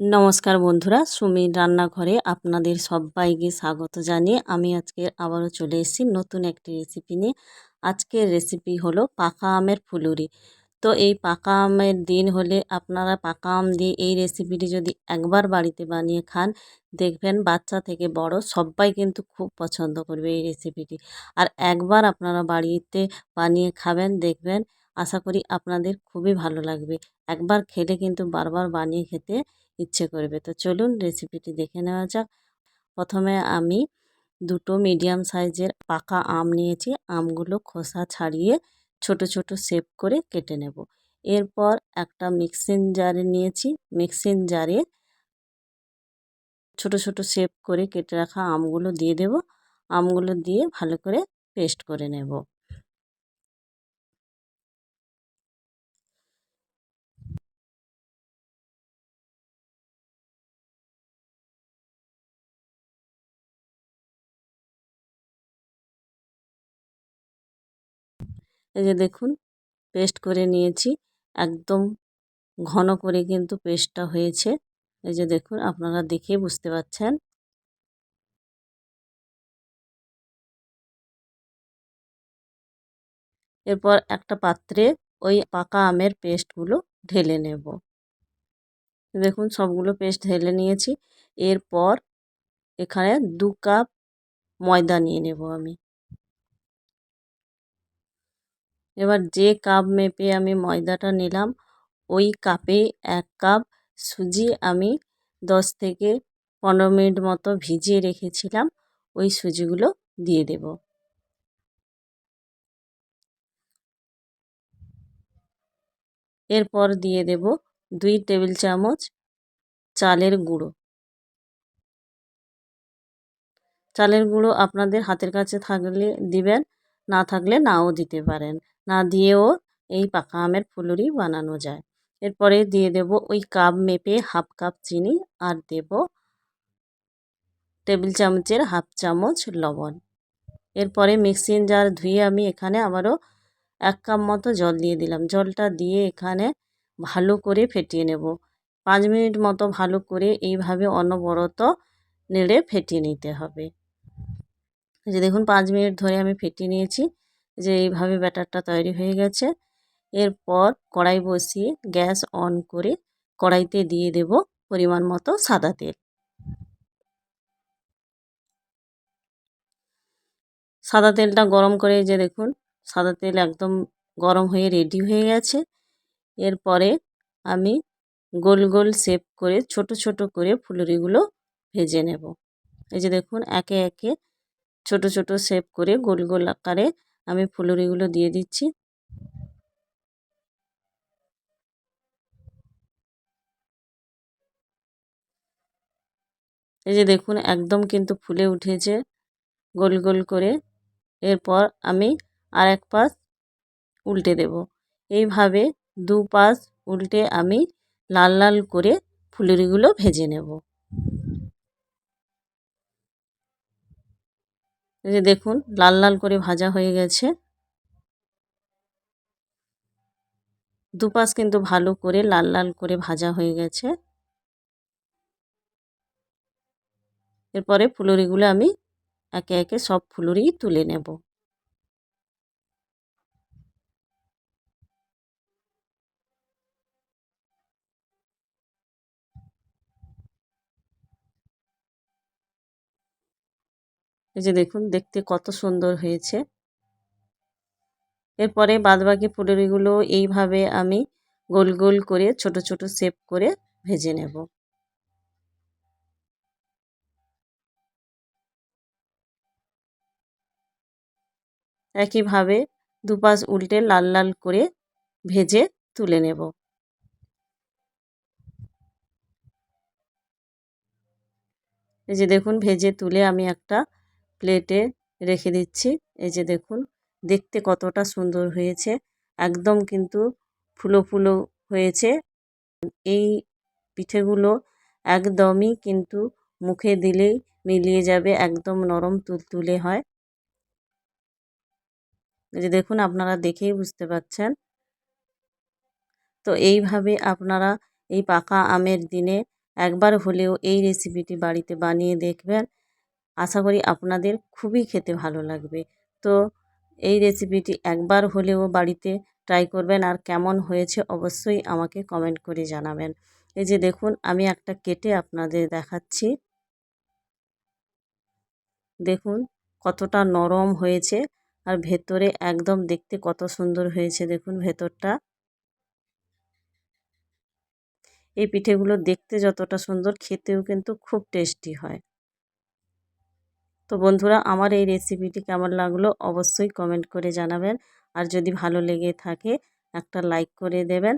নমস্কার বন্ধুরা, সুমির রান্নাঘরে আপনাদের সবাইকে স্বাগত জানিয়ে আমি আজকে আবারও চলে এসেছি নতুন একটি রেসিপি নিয়ে। আজকের রেসিপি হলো পাকা আমের ফুলুরি। তো এই পাকা আমের দিন হলে আপনারা পাকা আম দিয়ে এই রেসিপিটি যদি একবার বাড়িতে বানিয়ে খান, দেখবেন বাচ্চা থেকে বড় সবাই কিন্তু খুব পছন্দ করবে এই রেসিপিটি আর একবার আপনারা বাড়িতে বানিয়ে খাবেন, দেখবেন আশা করি আপনাদের খুবই ভালো লাগবে। একবার খেলে কিন্তু বারবার বানিয়ে খেতে ইচ্ছে করবে। তো চলুন রেসিপিটি দেখে নেওয়া যাক। প্রথমে আমি দুটো মিডিয়াম সাইজের পাকা আম নিয়েছি। আমগুলো খোসা ছাড়িয়ে ছোট ছোট শেপ করে কেটে নেব। এরপর একটা মিক্সিং জারে নিয়েছি। মিক্সিং জারে ছোট ছোট শেপ করে কেটে রাখা আমগুলো দিয়ে দেব। আমগুলো দিয়ে ভালো করে পেস্ট করে নেব। এই যে দেখুন পেস্ট করে নিয়েছি। একদম ঘন করে কিন্তু পেস্টটা হয়েছে। এই যে দেখুন, আপনারা দেখে বুঝতে পাচ্ছেন এরপর একটা পাত্রে ওই পাকা আমের পেস্টগুলো ঢেলে নেব। দেখুন, সবগুলো পেস্ট ঢেলে নিয়েছি। এরপর এখানে দু কাপ ময়দা নিয়ে নেব আমি। এবার যে কাপ মেপে আমি ময়দাটা নিলাম, ওই কাপে এক কাপ সুজি আমি দশ থেকে পনেরো মিনিট মতো ভিজিয়ে রেখেছিলাম, ওই সুজিগুলো দিয়ে দেব। এরপর দিয়ে দেব দুই টেবিল চামচ চালের গুঁড়ো। চালের গুঁড়ো আপনাদের হাতের কাছে থাকলে দিবেন না থাকলে নাও দিতে পারেন। না দিয়েও এই পাকা আমের ফুলুরি বানানো যায়। এরপরে দিয়ে দেব ওই কাপ মেপে হাফ কাপ চিনি আর দেব টেবিল চামচের হাফ চামচ লবণ। এরপরে মিক্সিং জার ধুয়ে আমি এখানে আবারও এক কাপ মতো জল দিয়ে দিলাম। জলটা দিয়ে এখানে ভালো করে ফেটিয়ে নেব। পাঁচ মিনিট মতো ভালো করে এইভাবে অনবরত নেড়ে ফেটিয়ে নিতে হবে। যে দেখুন, পাঁচ মিনিট ধরে আমি ফেটিয়ে নিয়েছি যে এইভাবে ব্যাটারটা তৈরি হয়ে গেছে। এরপর কড়াই বসিয়ে গ্যাস অন করে কড়াইতে দিয়ে দেব পরিমাণ মতো সাদা তেল। সাদা তেলটা গরম করে যে দেখুন, সাদা তেল একদম গরম হয়ে রেডি হয়ে গেছে। এরপরে আমি গোল গোল শেপ করে ছোট ছোট করে ফুলুরিগুলো ভেজে নেব। এই যে দেখুন, একে একে ছোট ছোট শেপ করে গোল গোল আকারে আমি ফুলুরিগুলো দিয়ে দিচ্ছি। এই যে দেখুন, একদম কিন্তু ফুলে উঠেছে গোল গোল করে। এরপর আমি আর এক পাশ উল্টে দেব। এইভাবে দু পাশ উল্টে আমি লাল লাল করে ফুলুরিগুলো ভেজে নেব। যে দেখুন, লাল লাল করে ভাজা হয়ে গেছে। দুপাশ কিন্তু ভালো করে লাল লাল করে ভাজা হয়ে গেছে। এরপরে ফুলুরিগুলো আমি একে একে সব ফুলুরি তুলে নেব। এই যে দেখুন, দেখতে কত সুন্দর হয়েছে। এরপরে বাদবাকি ফুলুরিগুলো এইভাবে আমি গোল গোল করে, ছোট ছোট শেপ করে ভেজে নেব। একইভাবে দুপাশ উল্টে লাল লাল করে ভেজে তুলে নেব। এই যে দেখুন, ভেজে তুলে আমি একটা প্লেটে রেখে দিচ্ছি। এই যে দেখুন, দেখতে কতটা সুন্দর হয়েছে। একদম কিন্তু ফুলো ফুলো হয়েছে। এই পিঠেগুলো একদমই কিন্তু মুখে দিলেই মিলিয়ে যাবে, একদম নরম তুলতুলে হয়। যে দেখুন, আপনারা দেখেই বুঝতে পাচ্ছেন। তো এইভাবে আপনারা এই পাকা আমের দিনে একবার হলেও এই রেসিপিটি বাড়িতে বানিয়ে দেখবেন। আশা করি আপনাদের খুবই খেতে ভালো লাগবে। তো এই রেসিপিটি একবার হলেও বাড়িতে ট্রাই করবেন আর কেমন হয়েছে অবশ্যই আমাকে কমেন্ট করে জানাবেন। এই যে দেখুন, আমি একটা কেটে আপনাদের দেখাচ্ছি। দেখুন, কতটা নরম হয়েছে আর ভেতরে একদম দেখতে কত সুন্দর হয়েছে। দেখুন ভেতরটা। এই পিঠেগুলো দেখতে যতটা সুন্দর, খেতেও কিন্তু খুব টেস্টি হয়। তো বন্ধুরা, আমার এই রেসিপিটি কেমন লাগল অবশ্যই কমেন্ট করে জানাবেন। আর যদি ভালো লেগে থাকে, একটা লাইক করে দেবেন।